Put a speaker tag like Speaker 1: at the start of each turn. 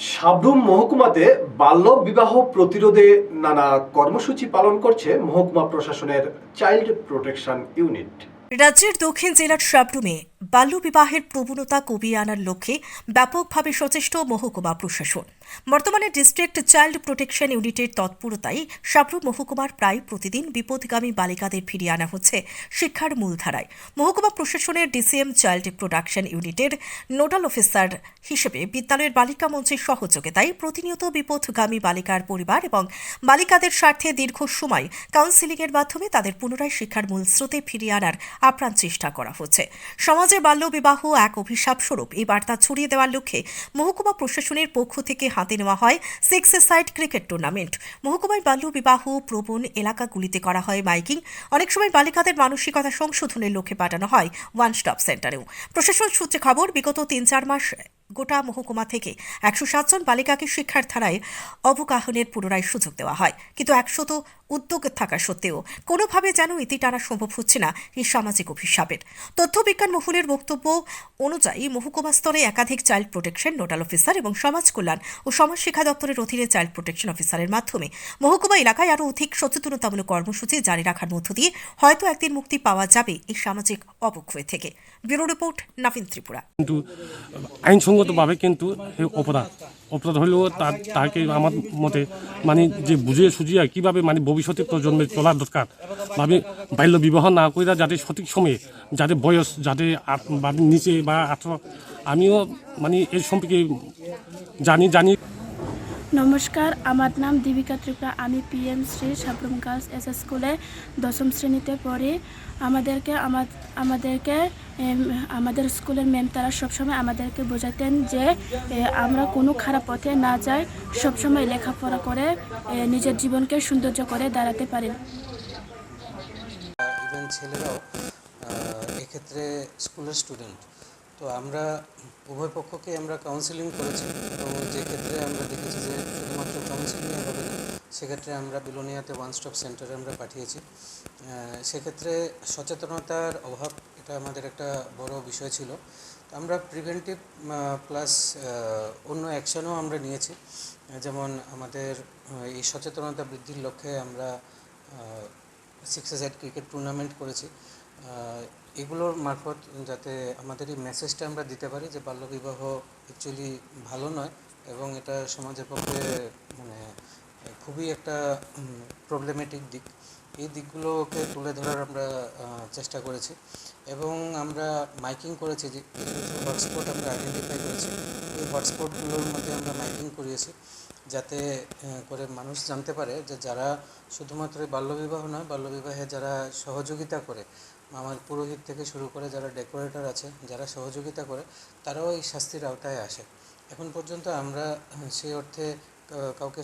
Speaker 1: সাবরুম মহকুমাতে বাল্য বিবাহ প্রতিরোধে নানা কর্মসূচি পালন করছে মহকুমা প্রশাসনের চাইল্ড প্রোটেকশন ইউনিট।
Speaker 2: রাজ্যের দক্ষিণ জেলার সাবরুমে বাল্যবিবাহের প্রবণতা কমিয়ে আনার লক্ষ্যে ব্যাপকভাবে সচেষ্ট মহকুমা প্রশাসন। বর্তমানে ডিস্ট্রিক্ট চাইল্ড প্রোটেকশন ইউনিটের তৎপরতায় সাবরুম মহকুমার প্রায় প্রতিদিন বিপদগামী বালিকাদের ফিরিয়ে আনা হচ্ছে শিক্ষার মূলধারায়। মহকুমা প্রশাসনের ডিসিএম চাইল্ড প্রোডাকশন ইউনিটের নোডাল অফিসার হিসেবে বিদ্যালয়ের বালিকা মঞ্চের সহযোগিতায় প্রতিনিয়ত বিপদগামী বালিকার পরিবার এবং বালিকাদের স্বার্থে দীর্ঘ সময় কাউন্সিলিংয়ের মাধ্যমে তাদের পুনরায় শিক্ষার মূল স্রোতে ফিরিয়ে আনার আপ্রাণ চেষ্টা করা হচ্ছে। সমাজে বাল্যবিবাহ এক অভিশাপ স্বরূপ। এই বার্তা ছড়িয়ে দেওয়ার লক্ষ্যে মহকুমা প্রশাসনের পক্ষ থেকে হাতে নেওয়া হয় সিক্স সাইড ক্রিকেট টুর্নামেন্ট। মহকুমায় বাল্যবিবাহ প্রবণ এলাকাগুলিতে করা হয় মাইকিং। অনেক সময় বালিকাদের মানসিকতা সংশোধনের লক্ষ্যে পাঠানো হয় ওয়ান স্টপ সেন্টারেও। প্রশাসন সূত্রে খবর, বিগত তিন চার মাস গোটা মহকুমা থেকে একশো সাতজন বালিকাকে শিক্ষার ধারায় অবগাহনের পুনরায় সুযোগ দেওয়া হয়। কিন্তু একশত উদ্যোগ থাকা সত্ত্বেও কোনোভাবে যেন ইতি টানা সম্ভব হচ্ছে না এই সামাজিক অভিশাপের। তথ্য বিজ্ঞান মহলের বক্তব্য অনুযায়ী মহকুমা স্তরে একাধিক চাইল্ড প্রোটেকশন নোডাল অফিসার এবং সমাজ কল্যাণ ও সমাজ শিক্ষা দপ্তরের অধীনে চাইল্ড প্রোটেকশন অফিসারের মাধ্যমে মহকুমা এলাকায় আরও অধিক সচেতনতামূলক কর্মসূচি জারি রাখার মধ্য দিয়ে হয়তো একদিন মুক্তি পাওয়া যাবে এই সামাজিক অবক্ষয় থেকে। Bureau report Nabin Tripura.
Speaker 3: আইনসঙ্গতভাবে কিন্তু সেই অপরাধ। অপরাধ হলেও তার তাকে আমার মতে মানে যে বুঝিয়ে সুঝিয়ে কীভাবে মানে ভবিষ্যতে প্রজন্মের চলার দরকার, ভাবে বাল্য বিবাহ না করে যাতে সঠিক সময়ে যাতে বয়স, যাতে নিচে বা আঠারো, আমিও মানে এই সম্পর্কে জানি জানি।
Speaker 4: নমস্কার, আমার নাম দীপিকা ত্রিপুরা। আমি PM Shri Sabroom girls S স্কুলে দশম শ্রেণীতে পড়ি। আমাদেরকে আমাদেরকে আমাদের স্কুলের ম্যাম তারা সবসময় আমাদেরকে বোঝাতেন যে আমরা কোনো খারাপ পথে না যাই, সবসময় লেখাপড়া করে নিজের জীবনকে সৌন্দর্য করে দাঁড়াতে পারেন
Speaker 5: ছেলেরাও এক্ষেত্রে স্কুলের স্টুডেন্ট তো আমরা, উভয় পক্ষকে আমরা কাউন্সিলিং করেছি। এবং যে ক্ষেত্রে আমরা দেখেছি যে শুধুমাত্র কাউন্সিলিং হবে না, সেক্ষেত্রে আমরা বিলোনিয়াতে ওয়ান স্টপ সেন্টারে আমরা পাঠিয়েছি। সেক্ষেত্রে সচেতনতার অভাব এটা আমাদের একটা বড় বিষয় ছিল। আমরা প্রিভেন্টিভ প্লাস অন্য অ্যাকশনও আমরা নিয়েছি। যেমন আমাদের এই সচেতনতা বৃদ্ধির লক্ষ্যে আমরা সিক্স ক্রিকেট টুর্নামেন্ট করেছি। এগুলোর মারফত যাতে আমাদের এই মেসেজটা আমরা দিতে পারি যে বাল্যবিবাহ অ্যাকচুয়ালি ভালো নয় এবং এটা সমাজের পক্ষে মানে খুবই একটা প্রবলেমেটিক দিক। এই দিকগুলোকে তুলে ধরার আমরা চেষ্টা করেছি এবং আমরা মাইকিং করেছি যে হটস্পট আমরা আইডেন্টিফাই করেছি, এই হটস্পটগুলোর মধ্যে আমরা মাইকিং করিয়েছি। যাতে করে মানুষ জানতে পারে যে যারা শুধুমাত্র বাল্যবিবাহ নয়, বাল্যবিবাহে যারা সহযোগিতা করে, আমার পুরোহিত থেকে শুরু করে যারা ডেকোরেটর আছে, যারা সহযোগিতা করে, তারাও এই শাস্তির আওতায় আসে। এখন পর্যন্ত আমরা সেই অর্থে কাউকে